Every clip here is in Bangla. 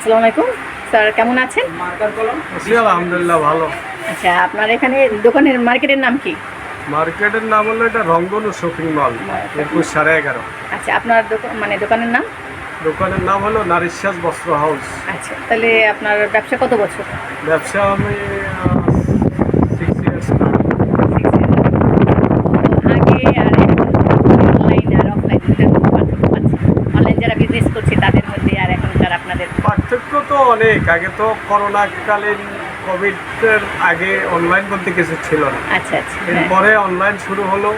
আসসালামু আলাইকুম। স্যার কেমন আছেন? আছি আলহামদুলিল্লাহ ভালো। আচ্ছা আপনার এখানে দোকানের মার্কেটের নাম কি? মার্কেটের নাম হলো এটা রঙ্গনু শপিং মল একুশ সাড়ে এগারো। আচ্ছা আপনার দোকান মানে দোকানের নাম? দোকানের নাম হলো নারিশ্বাস বস্ত্র হাউস। আচ্ছা তাহলে আপনার ব্যবসা কত বছর? ব্যবসা আমি সিক্স ইয়ার্স আগে আর অনলাইন আর অফলাইন দুটার মধ্যে পার্থক্য আছে অনলাইন যারা বিজনেস করছে তাদের মধ্যে আর এখনকার আপনাদের পার্থক্য তো অনেক আগে তো করোনা করোনাকালীন কোভিডের আগে অনলাইন বলতে কিছু ছিল না। আচ্ছা আচ্ছা হ্যাঁ। এরপরে অনলাইন শুরু হলো।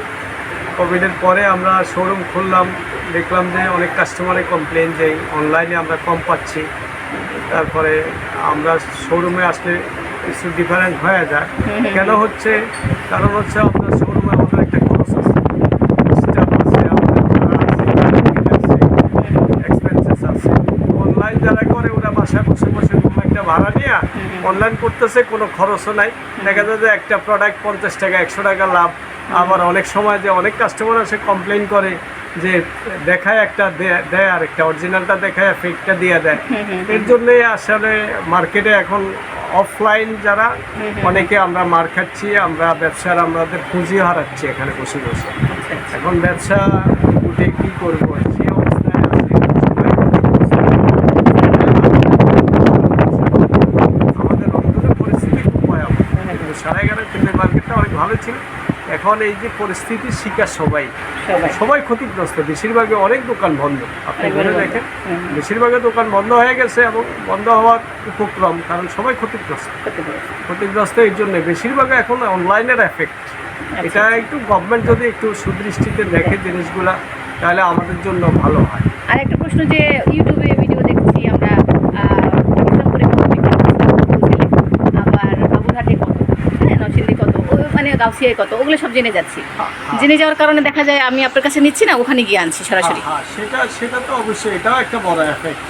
কোভিডের পরে আমরা শোরুম খুললাম দেখলাম যে অনেক কাস্টমারে কমপ্লেন যে অনলাইনে আমরা কম পাচ্ছি। তারপরে আমরা শোরুমে আসলে কিছু ডিফারেন্ট হয়ে যায়। কেন হচ্ছে? কারণ হচ্ছে আমরা শোরুমে আমাদের একটা খরচ আছে স্টাফ আছে আমাদের ভাড়া আছে market আছে এক্সপেন্সেস আছে অনলাইন যারা করে ওরা বাসায় বসে বসে একটা ভাড়া নিয়ে অনলাইন করতেছে কোনো খরচও নাই। দেখা যায় যে একটা প্রোডাক্ট পঞ্চাশ টাকা একশো টাকা লাভ। আবার অনেক সময় যে অনেক কাস্টমার আছে কমপ্লেন করে যে দেখায় একটা দেয়- আর একটা অরিজিনালটা দেখায় ফেকটা দিয়ে দেয়। এর জন্যই আসলে মার্কেটে এখন অফলাইন যারা অনেকে আমরা মার খাচ্ছি আমরা ব্যবসার আমাদের পুঁজি হারাচ্ছি এখানে বসে বসে আচ্ছা আচ্ছা। এখন ব্যবসা উঠে কি করব? ভালো ছিল এখন এই যে পরিস্থিতির শিকার সবাই। সবাই। ক্ষতিগ্রস্ত। বেশিরভাগে অনেক দোকান বন্ধ। আপনি ঘুরে দেখেন হুম। বেশিরভাগই দোকান বন্ধ হয়ে গেছে এবং বন্ধ হওয়ার উপক্রম কারণ সবাই ক্ষতিগ্রস্ত। ক্ষতিগ্রস্ত। এই জন্য বেশিরভাগ এখন অনলাইনের এফেক্ট আচ্ছা। এটা একটু গভর্নমেন্ট যদি একটু সুদৃষ্টিতে দেখে জিনিসগুলা তাহলে আমাদের জন্য ভালো হয়। আর একটা প্রশ্ন যে ইউটিউবে ভিডিও দেখছি আমরা আহ, ইসলামপুরে কত বিক্রি হচ্ছে, আবার বাবুরহাটে কত হ্যাঁ নরসিংদী কত ও মানে গাউসিয়ায় কত? ওগুলো সব জেনে যাচ্ছি। জেনে যাওয়ার কারণে দেখা যায় আমি আপনার কাছে নিচ্ছি না ওখানে গিয়ে আনছি সরাসরি। হ্যাঁ সেটা সেটা তো অবশ্যই এটাও একটা বড় এফেক্ট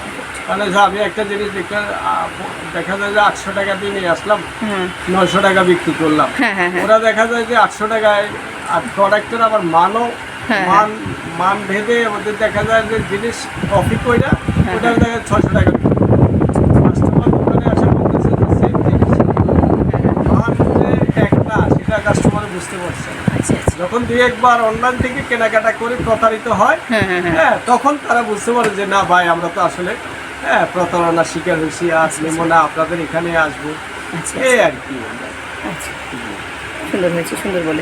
মানে আমি একটা জিনিস দেখতে দেখা যায় যে আটশো টাকা দিয়ে নিয়ে আসলাম নয়শো টাকা বিক্রি করলাম। হ্যাঁ হ্যাঁ হ্যাঁ। ওরা দেখা যায় যে আটশো টাকায় আর প্রোডাক্টের আবার মানও হ্যাঁ, মান মান ভেদে ওদের দেখা যায় যে জিনিস কপি কইরা হ্যাঁ, ওটা দেখা যায় ছশো টাকা কাস্টমার দোকানে আসে বলতেছে যে সেম জিনিস মান যে একটা সেটা কাস্টমার বুঝতে পারছে। আচ্ছা আচ্ছা। যখন দুই একবার অনলাইন থেকে কেনাকাটা করে প্রতারিত হয় হ্যাঁ হ্যাঁ হ্যাঁ। হ্যাঁ তখন তারা বুঝতে পারে যে না ভাই আমরা তো আসলে হ্যাঁ প্রতারণার শিকার হয়েছি আজ নেব না আপনাদের এখানে আসব। আচ্ছা এই আর কি। আচ্ছা। সুন্দর হয়েছে সুন্দর বলেছে।